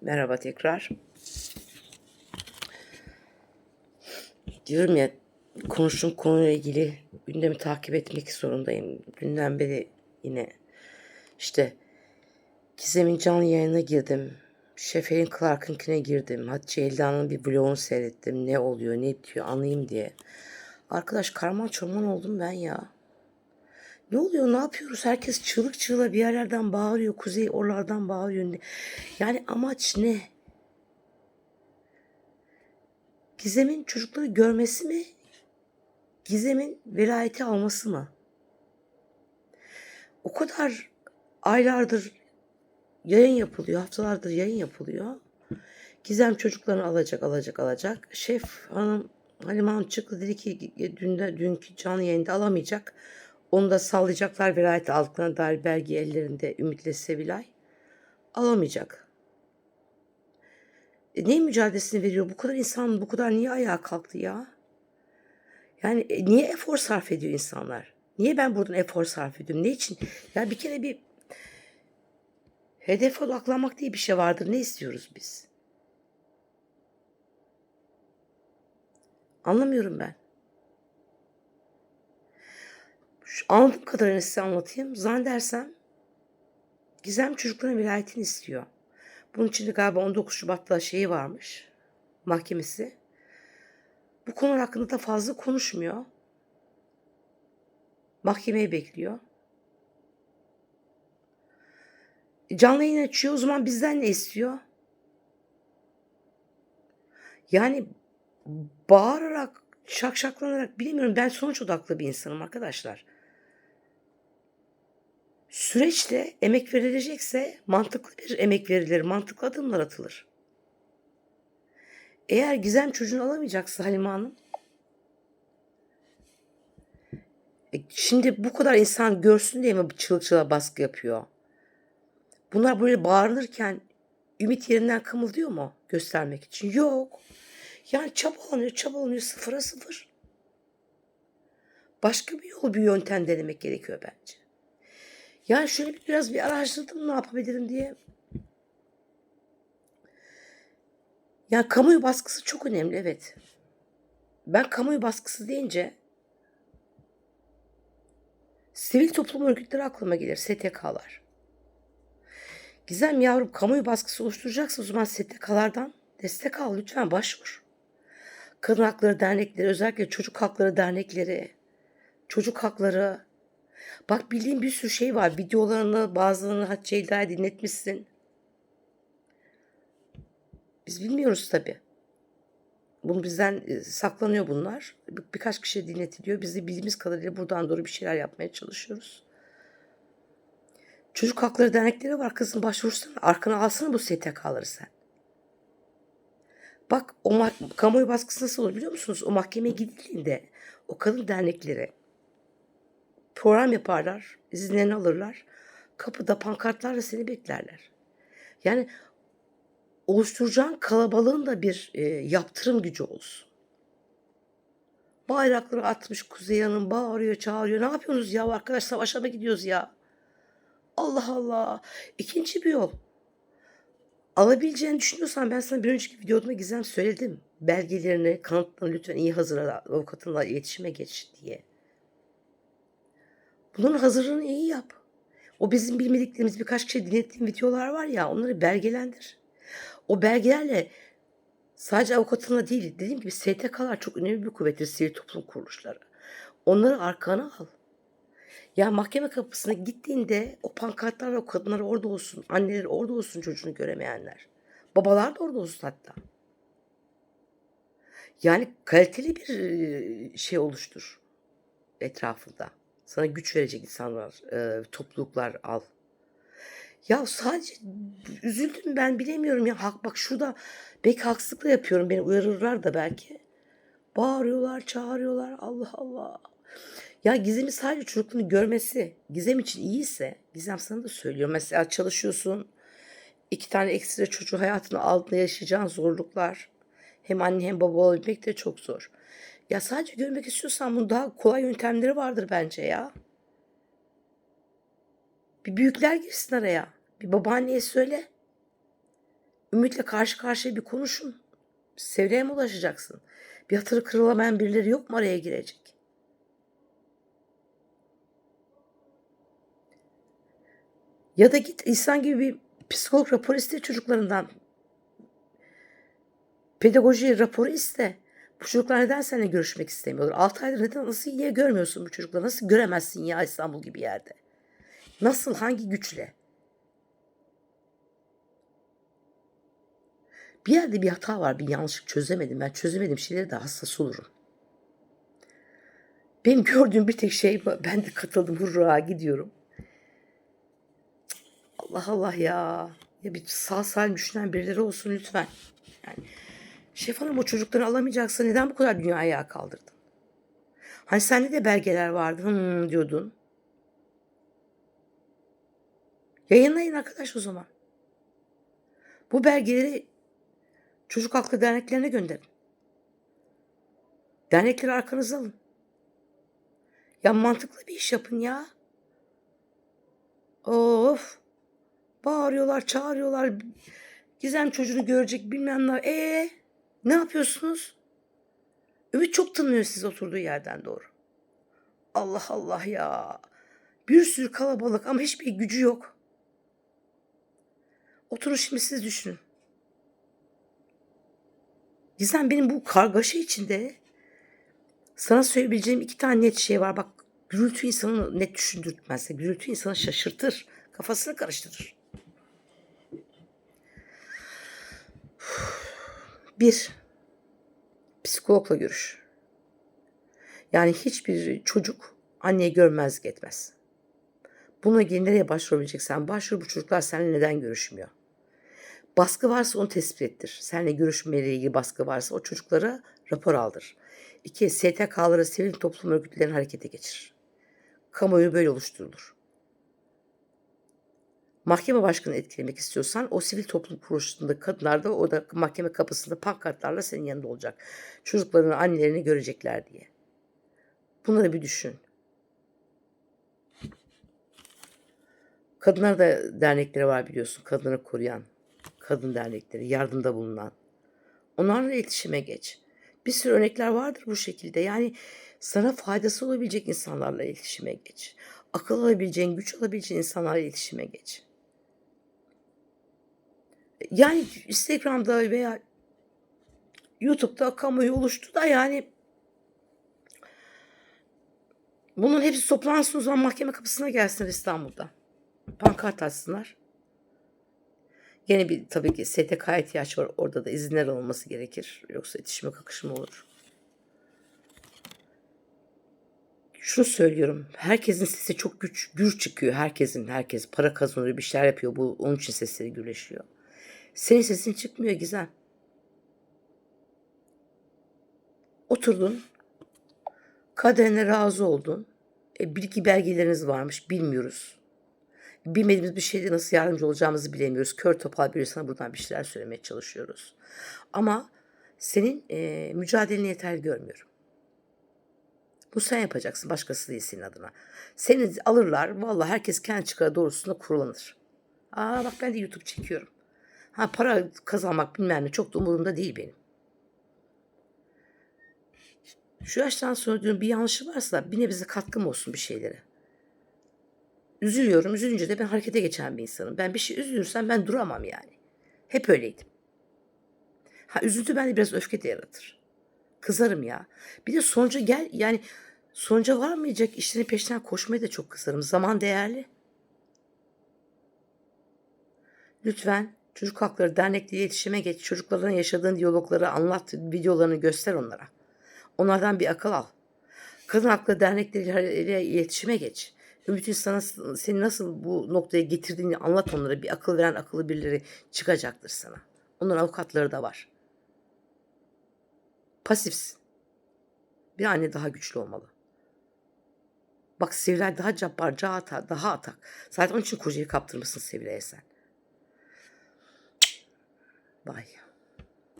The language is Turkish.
Merhaba tekrar. Diyorum ya konuştuğum konuyla ilgili gündemi takip etmek zorundayım. Dünden beri yine işte Gizem'in canlı yayına girdim. Şefek'in Clark'ınkine girdim. Hatice Elda'nın bir vlogunu seyrettim. Ne oluyor ne diyor anlayayım diye. Arkadaş karman çorman oldum ben ya. Ne oluyor ne yapıyoruz? Herkes çığlık çığlığa bir yerlerden bağırıyor. Kuzey oralardan bağırıyor. Yani amaç ne? Gizem'in çocukları görmesi mi? Gizem'in velayeti alması mı? O kadar aylardır yayın yapılıyor, haftalardır yayın yapılıyor. Gizem çocuklarını alacak, alacak, alacak. Şef hanım Halime Hanım çıktı dedi ki dün dünkü canlı yayında alamayacak. Onu da sallayacaklar velayet aldıklarına dair belge ellerinde Ümit'le Sevilay. Alamayacak. E, neyin mücadelesini veriyor? Bu kadar insan bu kadar niye ayağa kalktı ya? Yani e, niye efor sarf ediyor insanlar? Niye ben buradan efor sarf ediyorum? Ne için? Ya bir kere bir hedef odaklanmak diye bir şey vardır. Ne istiyoruz biz? Anlamıyorum ben. Şu anladığım kadarıyla size anlatayım. Zannedersem Gizem çocukların vilayetini istiyor. Bunun için de galiba 19 Şubat'ta şeyi varmış. Mahkemesi. Bu konular hakkında da fazla konuşmuyor. Mahkemeyi bekliyor. Canlı yayın açıyor. O zaman bizden ne istiyor? Yani bağırarak, şakşaklanarak bilmiyorum. Ben sonuç odaklı bir insanım arkadaşlar. Süreçte emek verilecekse mantıklı bir emek verilir, mantıklı adımlar atılır. Eğer Gizem çocuğunu alamayacaksa Halime Hanım, e, şimdi bu kadar insan görsün diye mi çığlık çığlığa baskı yapıyor? Bunlar böyle bağırılırken ümit yerinden kımıldıyor mu göstermek için? Yok. Yani çabalanıyor, çabalanıyor sıfıra sıfır. Başka bir yol, bir yöntem denemek gerekiyor bence. Yani şöyle bir- biraz bir araştırdım ne yapabilirim diye. Yani kamuoyu baskısı çok önemli evet. Ben kamuoyu baskısı deyince sivil toplum örgütleri aklıma gelir, STK'lar. Gizem yavrum kamuoyu baskısı oluşturacaksa o zaman STK'lardan destek al lütfen başvur. Kadın hakları dernekleri, özellikle çocuk hakları dernekleri, çocuk hakları. Bak bildiğin bir sürü şey var. Videolarını bazılarını Hatice Elda'ya dinletmişsin. Biz bilmiyoruz tabi. Bunu bizden e, saklanıyor bunlar. Bir- birkaç kişi dinletiliyor. Biz de bildiğimiz kadarıyla buradan doğru bir şeyler yapmaya çalışıyoruz. Çocuk hakları dernekleri var kızım başvursana. Arkana alsana bu STK'ları sen. Bak o kamuoyu baskısı nasıl olur biliyor musunuz? O mahkemeye gidildiğinde o kadın dernekleri program yaparlar, izinlerini alırlar. Kapıda pankartlarla seni beklerler. Yani oluşturacağın kalabalığın da bir e, yaptırım gücü olsun. Bayrakları atmış Kuzey Hanım bağırıyor çağırıyor. Ne yapıyorsunuz ya arkadaş savaşa mı gidiyoruz ya? Allah Allah. İkinci bir yol. Alabileceğini düşünüyorsan ben sana bir önceki videoda Gizem söyledim. Belgelerini, kanıtlarını lütfen iyi hazırla. Avukatınla iletişime geç diye. Bunun hazırlığını iyi yap. O bizim bilmediklerimiz birkaç kişi dinlettiğim videolar var ya onları belgelendir. O belgelerle sadece avukatınla değil dediğim gibi STK'lar çok önemli bir kuvvettir sivil toplum kuruluşları. Onları arkana al. Ya mahkeme kapısına gittiğinde o pankartlarla kadınlar orada olsun, anneler orada olsun çocuğunu göremeyenler. Babalar da orada olsun hatta. Yani kaliteli bir e, şey oluştur etrafında. Sana güç verecek insanlar, e, topluluklar al. Ya sadece üzüldüm ben bilemiyorum ya. Hak bak şurada belki haksızlıkla yapıyorum. Beni uyarırlar da belki. Bağırıyorlar, çağırıyorlar. Allah Allah. Ya Gizem'i sadece çocukluğunu görmesi Gizem için iyiyse Gizem sana da söylüyor. Mesela çalışıyorsun. iki tane ekstra çocuğu hayatını aldığında yaşayacağın zorluklar. Hem anne hem baba olabilmek de çok zor. Ya sadece görmek istiyorsan bunun daha kolay yöntemleri vardır bence ya. Bir büyükler girsin araya. Bir babaanneye söyle. Ümit'le karşı karşıya bir konuşun. Sevilay'a mı ulaşacaksın? Bir hatırı kırılamayan birileri yok mu araya girecek? Ya da git insan gibi bir psikolog raporu iste çocuklarından. Pedagoji raporu iste. Bu çocuklar neden seninle görüşmek istemiyorlar? 6 aydır neden nasıl niye görmüyorsun bu çocukları? Nasıl göremezsin ya İstanbul gibi yerde? Nasıl hangi güçle? Bir yerde bir hata var, bir yanlışlık çözemedim. Ben çözemediğim şeylere de hassas olurum. Benim gördüğüm bir tek şey. Ben de katıldım hurra gidiyorum. Allah Allah ya. Ya bir sağ salim düşünen birileri olsun lütfen. Yani Şef Hanım o çocukları alamayacaksa neden bu kadar dünya ayağa kaldırdın? Hani sende de belgeler vardı hmm, diyordun. Yayınlayın arkadaş o zaman. Bu belgeleri çocuk haklı derneklerine gönderin. Dernekleri arkanıza alın. Ya mantıklı bir iş yapın ya. Of. Bağırıyorlar, çağırıyorlar. Gizem çocuğunu görecek bilmem ne. Ee, ne yapıyorsunuz? Ümit çok tanıyor siz oturduğu yerden doğru. Allah Allah ya. Bir sürü kalabalık ama hiçbir gücü yok. Oturun şimdi siz düşünün. Gizem benim bu kargaşa içinde sana söyleyebileceğim iki tane net şey var. Bak gürültü insanı net düşündürtmez. Gürültü insanı şaşırtır. Kafasını karıştırır. Bir, psikologla görüş. Yani hiçbir çocuk anneyi görmezlik etmez. Buna ilgili nereye başvurabileceksen başvur bu çocuklar seninle neden görüşmüyor? Baskı varsa onu tespit ettir. Seninle görüşmeyle ilgili baskı varsa o çocuklara rapor aldır. İki, STK'ları sivil toplum örgütlerini harekete geçir. Kamuoyu böyle oluşturulur. Mahkeme başkanı etkilemek istiyorsan o sivil toplum kuruluşunda kadınlar da orada mahkeme kapısında pankartlarla senin yanında olacak. Çocuklarını, annelerini görecekler diye. Bunları bir düşün. Kadınlar da dernekleri var biliyorsun. Kadınları koruyan kadın dernekleri, yardımda bulunan. Onlarla iletişime geç. Bir sürü örnekler vardır bu şekilde. Yani sana faydası olabilecek insanlarla iletişime geç. Akıl alabileceğin, güç alabileceğin insanlarla iletişime geç. Yani Instagram'da veya YouTube'da kamuoyu oluştu da yani bunun hepsi toplansın o zaman mahkeme kapısına gelsin İstanbul'da. Pankart açsınlar. Gene bir tabii ki STK'ya ihtiyaç var. Orada da izinler olması gerekir. Yoksa iletişime kakışma olur. Şunu söylüyorum. Herkesin sesi çok güç, gür çıkıyor. Herkesin, herkes para kazanıyor, bir şeyler yapıyor. Bu onun için sesleri gürleşiyor. Senin sesin çıkmıyor Gizem. Oturdun. Kaderine razı oldun. E, bilgi belgeleriniz varmış. Bilmiyoruz. Bilmediğimiz bir şeyde nasıl yardımcı olacağımızı bilemiyoruz. Kör topal bir sana buradan bir şeyler söylemeye çalışıyoruz. Ama senin e, mücadeleni yeterli görmüyorum. Bu sen yapacaksın. Başkası değil senin adına. Seni alırlar. Vallahi herkes kendi çıkarı doğrusunda kurulanır. Aa bak ben de YouTube çekiyorum. Ha para kazanmak bilmem ne çok da umurumda değil benim. Şu yaştan sonra diyorum bir yanlışı varsa bir nebze katkım olsun bir şeylere. Üzülüyorum. Üzülünce de ben harekete geçen bir insanım. Ben bir şey üzülürsem ben duramam yani. Hep öyleydim. Ha üzüntü bende biraz öfke de yaratır. Kızarım ya. Bir de sonuca gel yani sonuca varmayacak işlerin peşinden koşmaya da çok kızarım. Zaman değerli. Lütfen çocuk hakları dernekle iletişime geç. Çocukların yaşadığın diyalogları anlat, videolarını göster onlara. Onlardan bir akıl al. Kadın hakları dernekleriyle iletişime geç. Ümit'in sana seni nasıl bu noktaya getirdiğini anlat onlara. Bir akıl veren akıllı birileri çıkacaktır sana. Onların avukatları da var. Pasifsin. Bir anne daha güçlü olmalı. Bak Sevilay daha cabbar, daha atak, daha atak. Zaten onun için kocayı kaptırmışsın Sevilay'a sen. Bye.